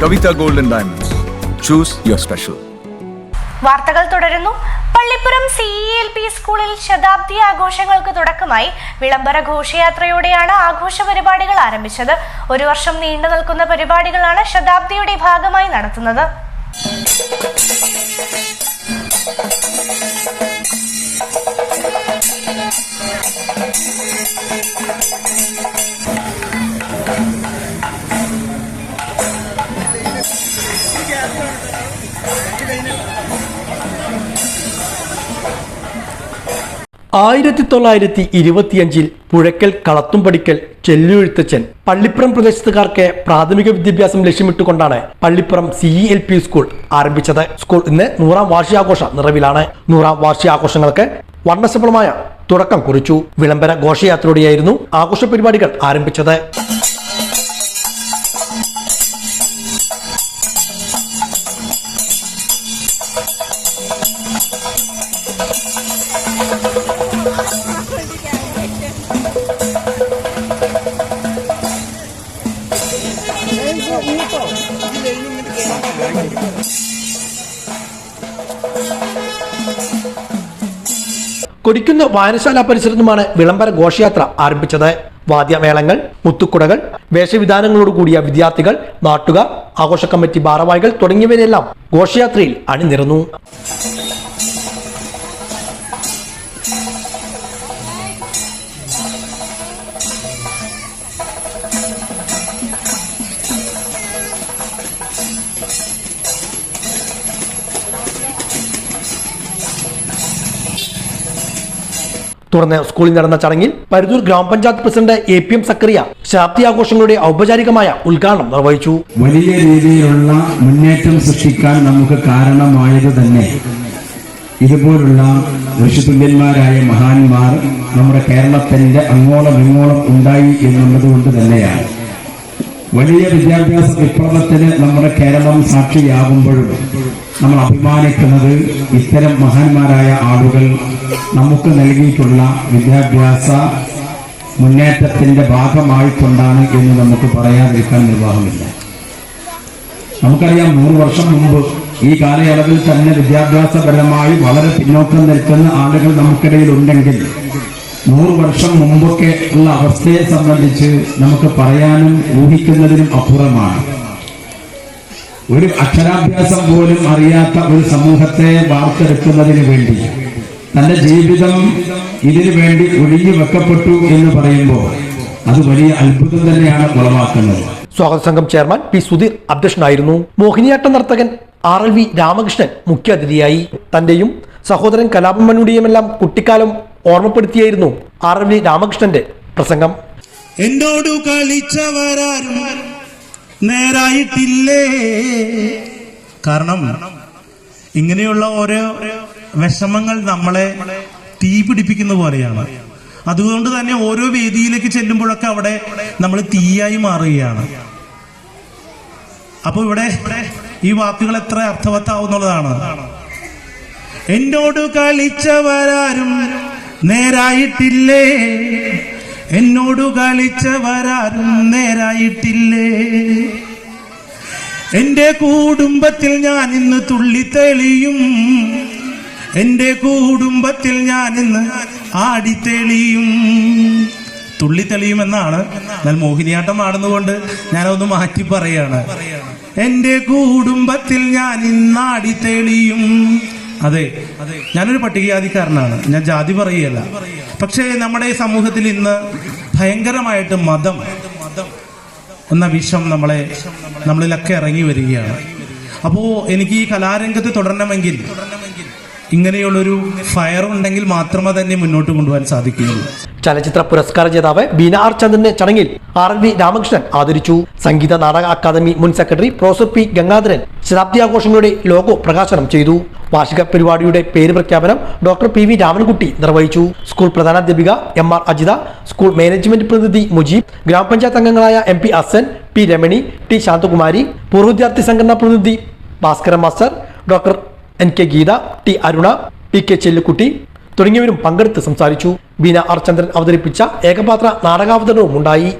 Kavita golden diamonds. Choose your special. വാർത്തകൾ തുടരുന്നു Pallippuram C L P സ്കൂളിൽ ശതാബ്ദി ആഘോഷങ്ങൾക്ക് തുടക്കമായി വിളംബര ഘോഷയാത്രയോടെയാണ് ആഘോഷ പരിപാടികൾ ആരംഭിച്ചത് ഒരു വർഷം നീണ്ടു നിൽക്കുന്ന പരിപാടികളാണ് ശതാബ്ദിയുടെ ഭാഗമായി നടത്തുന്നത് ആയിരത്തി തൊള്ളായിരത്തി ഇരുപത്തിയഞ്ചിൽ പുഴയ്ക്കൽ കളത്തുംപടിക്കൽ ചെല്ലുഴുത്തച്ഛൻ. പള്ളിപ്പുറം പ്രദേശത്തുകാർക്ക് പ്രാഥമിക വിദ്യാഭ്യാസം ലക്ഷ്യമിട്ടുകൊണ്ടാണ് Pallippuram C L P school ആരംഭിച്ചത്. സ്കൂൾ ഇന്ന് നൂറാം വാർഷികാഘോഷ നിറവിലാണ്. നൂറാം വാർഷികാഘോഷങ്ങൾക്ക് വർണശബളമായ തുടക്കം കുറിച്ചു. വിളംബര ഘോഷയാത്രയോടെയായിരുന്നു ആഘോഷ പരിപാടികൾ ആരംഭിച്ചത്. കൊടിക്കുന്ന വായനശാല പരിസരത്തുമാണ് വിളംബര ഘോഷയാത്ര ആരംഭിച്ചത്. വാദ്യമേളങ്ങൾ മുത്തുക്കുടകൾ വേഷവിധാനങ്ങളോട് കൂടിയ വിദ്യാർത്ഥികൾ നാട്ടുകാർ ആഘോഷ കമ്മിറ്റി ഭാരവാഹികൾ തുടങ്ങിയവരെല്ലാം ഘോഷയാത്രയിൽ അണിനിരന്നു. തുടർന്ന് സ്കൂളിൽ നടന്ന ചടങ്ങിൽ പരുതൂർ ഗ്രാമപഞ്ചായത്ത് president A P M Zakariya ശാബ്ദി ആഘോഷങ്ങളുടെ ഔപചാരികമായ ഉദ്ഘാടനം നിർവഹിച്ചു. വലിയ രീതിയിലുള്ള മുന്നേറ്റം സൃഷ്ടിക്കാൻ നമുക്ക് കാരണമായത് തന്നെ ഇതുപോലുള്ള ഋഷിതുല്യന്മാരായ മഹാന്മാർ നമ്മുടെ കേരളത്തിന്റെ അങ്ങോളം ഇങ്ങോളം ഉണ്ടായി എന്നുള്ളത് കൊണ്ട് തന്നെയാണ്. വലിയ വിദ്യാഭ്യാസ വിപ്ലവത്തിന് നമ്മുടെ കേരളം സാക്ഷിയാകുമ്പോഴും നമ്മൾ അഭിമാനിക്കുന്നത് ഇത്തരം മഹാന്മാരായ ആളുകൾ നമുക്ക് നൽകിയിട്ടുള്ള വിദ്യാഭ്യാസ മുന്നേറ്റത്തിന്റെ ഭാഗമായിക്കൊണ്ടാണ് എന്ന് നമുക്ക് പറയാതിരിക്കാൻ നിർവാഹമില്ല. നമുക്കറിയാം നൂറ് വർഷം മുമ്പ് ഈ കാലയളവിൽ തന്നെ വിദ്യാഭ്യാസപരമായി വളരെ പിന്നോക്കം നിൽക്കുന്ന ആളുകൾ നമുക്കിടയിൽ ഉണ്ടെങ്കിൽ നൂറ് വർഷം മുമ്പൊക്കെ ഉള്ള അവസ്ഥയെ സംബന്ധിച്ച് നമുക്ക് പറയാനും ഊഹിക്കുന്നതിനും അപ്പുറമാണ്. ഒരു അക്ഷരാഭ്യാസം പോലും അറിയാത്ത ഒരു സമൂഹത്തെ വാർത്തെടുക്കുന്നതിന് വേണ്ടി തന്റെ ജീവിതം ഇതിനു വേണ്ടി ഒഴിഞ്ഞു വെക്കപ്പെട്ടു എന്ന് പറയുമ്പോൾ അത് വലിയ അത്ഭുതം തന്നെയാണ് ഉളവാക്കുന്നത്. സ്വാഗത സംഘം ചെയർമാൻ പി സുധീർ അധ്യക്ഷനായിരുന്നു. മോഹിനിയാട്ട നർത്തകൻ ആർ എൽ വി രാമകൃഷ്ണൻ മുഖ്യാതിഥിയായി. തന്റെയും സഹോദരൻ കലാപമനുടെയുമെല്ലാം കുട്ടിക്കാലം ഓർമ്മപ്പെടുത്തിയായിരുന്നു ആർ എം വി രാമകൃഷ്ണന്റെ പ്രസംഗം. എന്നോടു കളിച്ചവരാരും നേരായിട്ടില്ലേ? കാരണം ഇങ്ങനെയുള്ള ഓരോ വിഷമങ്ങൾ നമ്മളെ തീ പിടിപ്പിക്കുന്ന പോലെയാണ്. അതുകൊണ്ട് തന്നെ ഓരോ വേദിയിലേക്ക് ചെല്ലുമ്പോഴൊക്കെ അവിടെ നമ്മൾ തീയായി മാറുകയാണ്. അപ്പൊ ഇവിടെ ഈ വാക്കുകൾ എത്ര അർത്ഥവത്താവുന്നുള്ളതാണ്. എന്നോട് കളിച്ചവരാരും നേരായിട്ടില്ലേ? എന്നോട് കളിച്ചവരാരും നേരായിട്ടില്ലേ? എന്റെ കുടുംബത്തിൽ ഞാൻ ഇന്ന് തുള്ളിത്തെളിയും എന്റെ കുടുംബത്തിൽ ഞാൻ ഇന്ന് ആടിത്തെളിയും തുള്ളിത്തെളിയുമെന്നാണ് എന്നാൽ മോഹിനിയാട്ടം ആടുന്നുകൊണ്ട് ഞാനതൊന്ന് മാറ്റി പറയാണ്. എന്റെ കുടുംബത്തിൽ ഞാൻ ഇന്നാടി ആടിത്തെളിയും അതെ. ഞാനൊരു പട്ടികജാതിക്കാരനാണ്. ഞാൻ ജാതി പറയുകയല്ല. പക്ഷേ നമ്മുടെ ഈ സമൂഹത്തിൽ ഇന്ന് ഭയങ്കരമായിട്ട് മതം എന്ന വിഷം നമ്മളെ നമ്മളിലൊക്കെ ഇറങ്ങി വരികയാണ്. അപ്പോൾ എനിക്ക് ഈ കലാരംഗത്ത് തുടരണമെങ്കിൽ ഇങ്ങനെയുള്ളൊരു ഫയർ ഉണ്ടെങ്കിൽ മാത്രമേ തന്നെ മുന്നോട്ട് കൊണ്ടുപോകാൻ സാധിക്കുകയുള്ളൂ. ചലച്ചിത്ര പുരസ്കാര ജേതാവ് ബീന ആർ ചന്ദ്രനെ ചടങ്ങിൽ ആർ വി രാമകൃഷ്ണൻ ആദരിച്ചു. സംഗീത നാടക അക്കാദമി മുൻ സെക്രട്ടറി പ്രൊഫസർ പി ഗംഗാധരൻ ശതാബ്ദി ആഘോഷങ്ങളുടെ ലോഗോ പ്രകാശനം ചെയ്തു. വാർഷിക പരിപാടിയുടെ പേര് പ്രഖ്യാപനം ഡോക്ടർ പി വി രാമൻകുട്ടി നിർവഹിച്ചു. School പ്രധാനാധ്യാപിക M R Ajitha school management പ്രതിനിധി മുജീബ് ഗ്രാമപഞ്ചായത്ത് അംഗങ്ങളായ M P Asan P Ramani T Santhakumari പൂർവ വിദ്യാർത്ഥി സംഘടനാ പ്രതിനിധി Bhaskaran master doctor N K Geetha T Aruna P K Chellukutty തുടങ്ങിയവരും പങ്കെടുത്ത് സംസാരിച്ചു. ബീന ആർ ചന്ദ്രൻ അവതരിപ്പിച്ച ഏകപാത്ര നാടകാവതരണവും ഉണ്ടായി